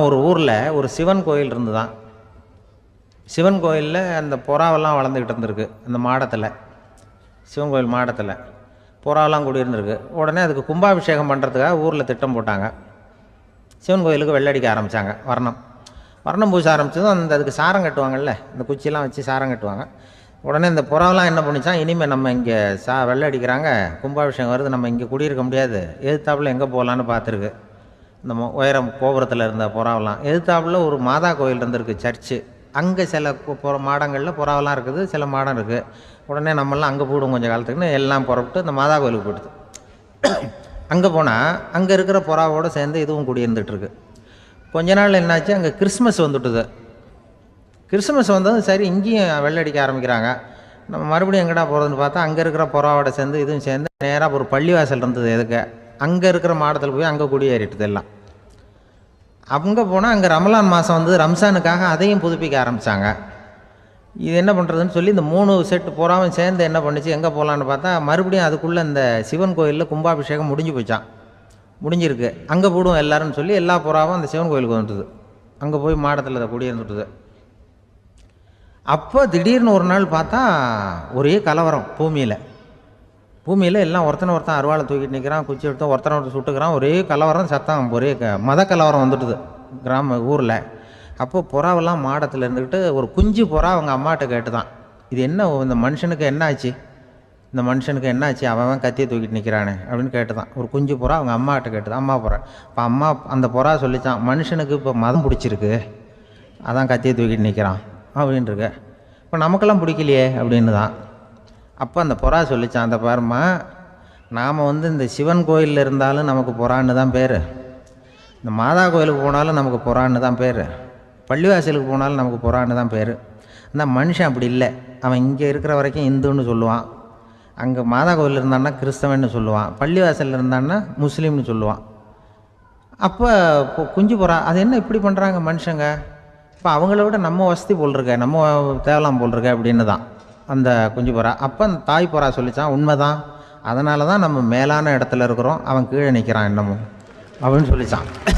ஒரு ஊரில் ஒரு சிவன் கோயில் இருந்து தான் சிவன் கோயிலில் அந்த புறாவெல்லாம் வளர்ந்துக்கிட்டு இருந்திருக்கு அந்த மாடத்தில். சிவன் கோயில் மாடத்தில். புறாவெல்லாம் கூடியிருந்திருக்கு உடனே அதுக்கு கும்பாபிஷேகம் பண்ணுறதுக்காக ஊரில் திட்டம் போட்டாங்க. சிவன் கோயிலுக்கு வெள்ளடிக்க ஆரம்பித்தாங்க வர்ணம். வர்ணம் பூச ஆரம்பித்ததும் அந்த அதுக்கு சாரம் கட்டுவாங்கல்ல இந்த குச்சியெல்லாம் வச்சு சாரம் கட்டுவாங்க. உடனே இந்த புறாவெல்லாம் என்ன பண்ணிச்சான் இனிமேல் நம்ம இங்கே சா வெள்ளை அடிக்கிறாங்க கும்பாபிஷேகம் வருது நம்ம இங்கே குடியிருக்க முடியாது எதிர்த்தாப்புல எங்கே போகலான்னு பார்த்துருக்கு. இந்த உயரம் கோபுரத்தில் இருந்த புறாவெல்லாம். எதிர்த்தாப்புல ஒரு மாதா கோயில் இருந்திருக்கு சர்ச்சு. அங்கே சில புற மாடங்களில் புறாவெல்லாம் இருக்குது சில மாடம் இருக்குது உடனே நம்மளாம் அங்கே போடும் கொஞ்சம் காலத்துக்குன்னு எல்லாம் புறப்பட்டு இந்த மாதா கோயிலுக்கு போயிடுது. அங்கே போனால் அங்கே இருக்கிற புறாவோடு சேர்ந்து இதுவும் குடியிருந்துட்டுருக்கு கொஞ்ச நாள் என்னாச்சு அங்கே கிறிஸ்மஸ் வந்துட்டுது. கிறிஸ்மஸ் வந்ததும் சரி இங்கேயும் வெள்ளடிக்க ஆரம்பிக்கிறாங்க. நம்ம மறுபடியும் எங்கடா போகிறதுன்னு பார்த்தா அங்கே இருக்கிற புறாவோட சேர்ந்து இதுவும் சேர்ந்து நேராக ஒரு பள்ளிவாசல் இருந்தது எதுக்கு. அங்கே இருக்கிற மாடத்தில் போய் அங்கே குடியேறிட்டுது எல்லாம். அங்கே போனால் அங்கே ரமலான் மாதம் வந்து ரம்சானுக்காக அதையும் புதுப்பிக்க ஆரம்பித்தாங்க இது என்ன பண்ணுறதுன்னு சொல்லி இந்த மூணு செட்டு புறாவும் சேர்ந்து என்ன பண்ணுச்சு எங்கே போகலான்னு பார்த்தா மறுபடியும் அதுக்குள்ளே இந்த சிவன் கோயிலில் கும்பாபிஷேகம் முடிஞ்சு போச்சான் முடிஞ்சிருக்கு. அங்கே போடுவோம் எல்லாரும்னு சொல்லி எல்லா புறாவும் அந்த சிவன் கோயிலுக்கு வந்துட்டுது அங்கே போய் மாடத்தில் அதை குடியிருந்துட்டுது அப்போ திடீர்னு ஒரு நாள் பார்த்தா ஒரே கலவரம் பூமியில். பூமியில் எல்லாம் ஒருத்தனை ஒருத்தன் அருவாளை தூக்கிட்டு நிற்கிறான் குச்சி எடுத்து ஒருத்தனை ஒருத்தன் சுட்டுக்கிறான் ஒரே கலவரம் சத்தம் ஒரே க மத கலவரம் வந்துட்டுது கிராம ஊரில். அப்போது புறாவெல்லாம் மாடத்தில் இருந்துக்கிட்டு ஒரு குஞ்சு புறா அவங்க அம்மாட்ட கேட்டு தான் இது என்ன இந்த மனுஷனுக்கு என்ன ஆச்சு? இந்த மனுஷனுக்கு என்ன ஆச்சு? அவன் அவன் கத்தியை தூக்கிட்டு நிற்கிறானே அப்படின்னு கேட்டு தான் ஒரு குஞ்சு புறா அவங்க அம்மாட்ட கேட்டு அம்மா புறா. இப்போ அம்மா அந்த புறா சொல்லித்தான் மனுஷனுக்கு இப்போ மதம் பிடிச்சிருக்கு. அதான் கத்தியை தூக்கிட்டு நிற்கிறான் அப்படின்ட்டுருக்கு இப்போ நமக்கெல்லாம் பிடிக்கலையே அப்படின்னு தான் அப்போ அந்த புறா சொல்லிச்சான் அந்த பாருமா நாம் வந்து இந்த சிவன் கோயிலில் இருந்தாலும் நமக்கு புறான்னு தான் பேர். இந்த மாதா கோயிலுக்கு போனாலும் நமக்கு புறான்னு தான் பேர். பள்ளிவாசலுக்கு போனாலும் நமக்கு புறான்னு தான் பேர். அந்த மனுஷன் அப்படி இல்லை. அவன் இங்கே இருக்கிற வரைக்கும் இந்துன்னு சொல்லுவான். அங்கே மாதா கோயில் இருந்தான்னா கிறிஸ்தவன்னு சொல்லுவான். பள்ளிவாசலில் இருந்தான்னா முஸ்லீம்னு சொல்லுவான். அப்போ குஞ்சு புறா அது என்ன இப்படி பண்ணுறாங்க மனுஷங்க? இப்போ அவங்கள விட நம்ம வசதி போல் இருக்க நம்ம தேவலாம் போல் இருக்க அப்படின்னு தான். அந்த குஞ்சு புறா. அப்போ அந்த தாய் புறா சொல்லித்தான் உண்மைதான். அதனால தான் நம்ம மேலான இடத்துல இருக்கிறோம். அவன் கீழே நிற்கிறான் இன்னமும். அப்படின்னு சொல்லிச்சான்.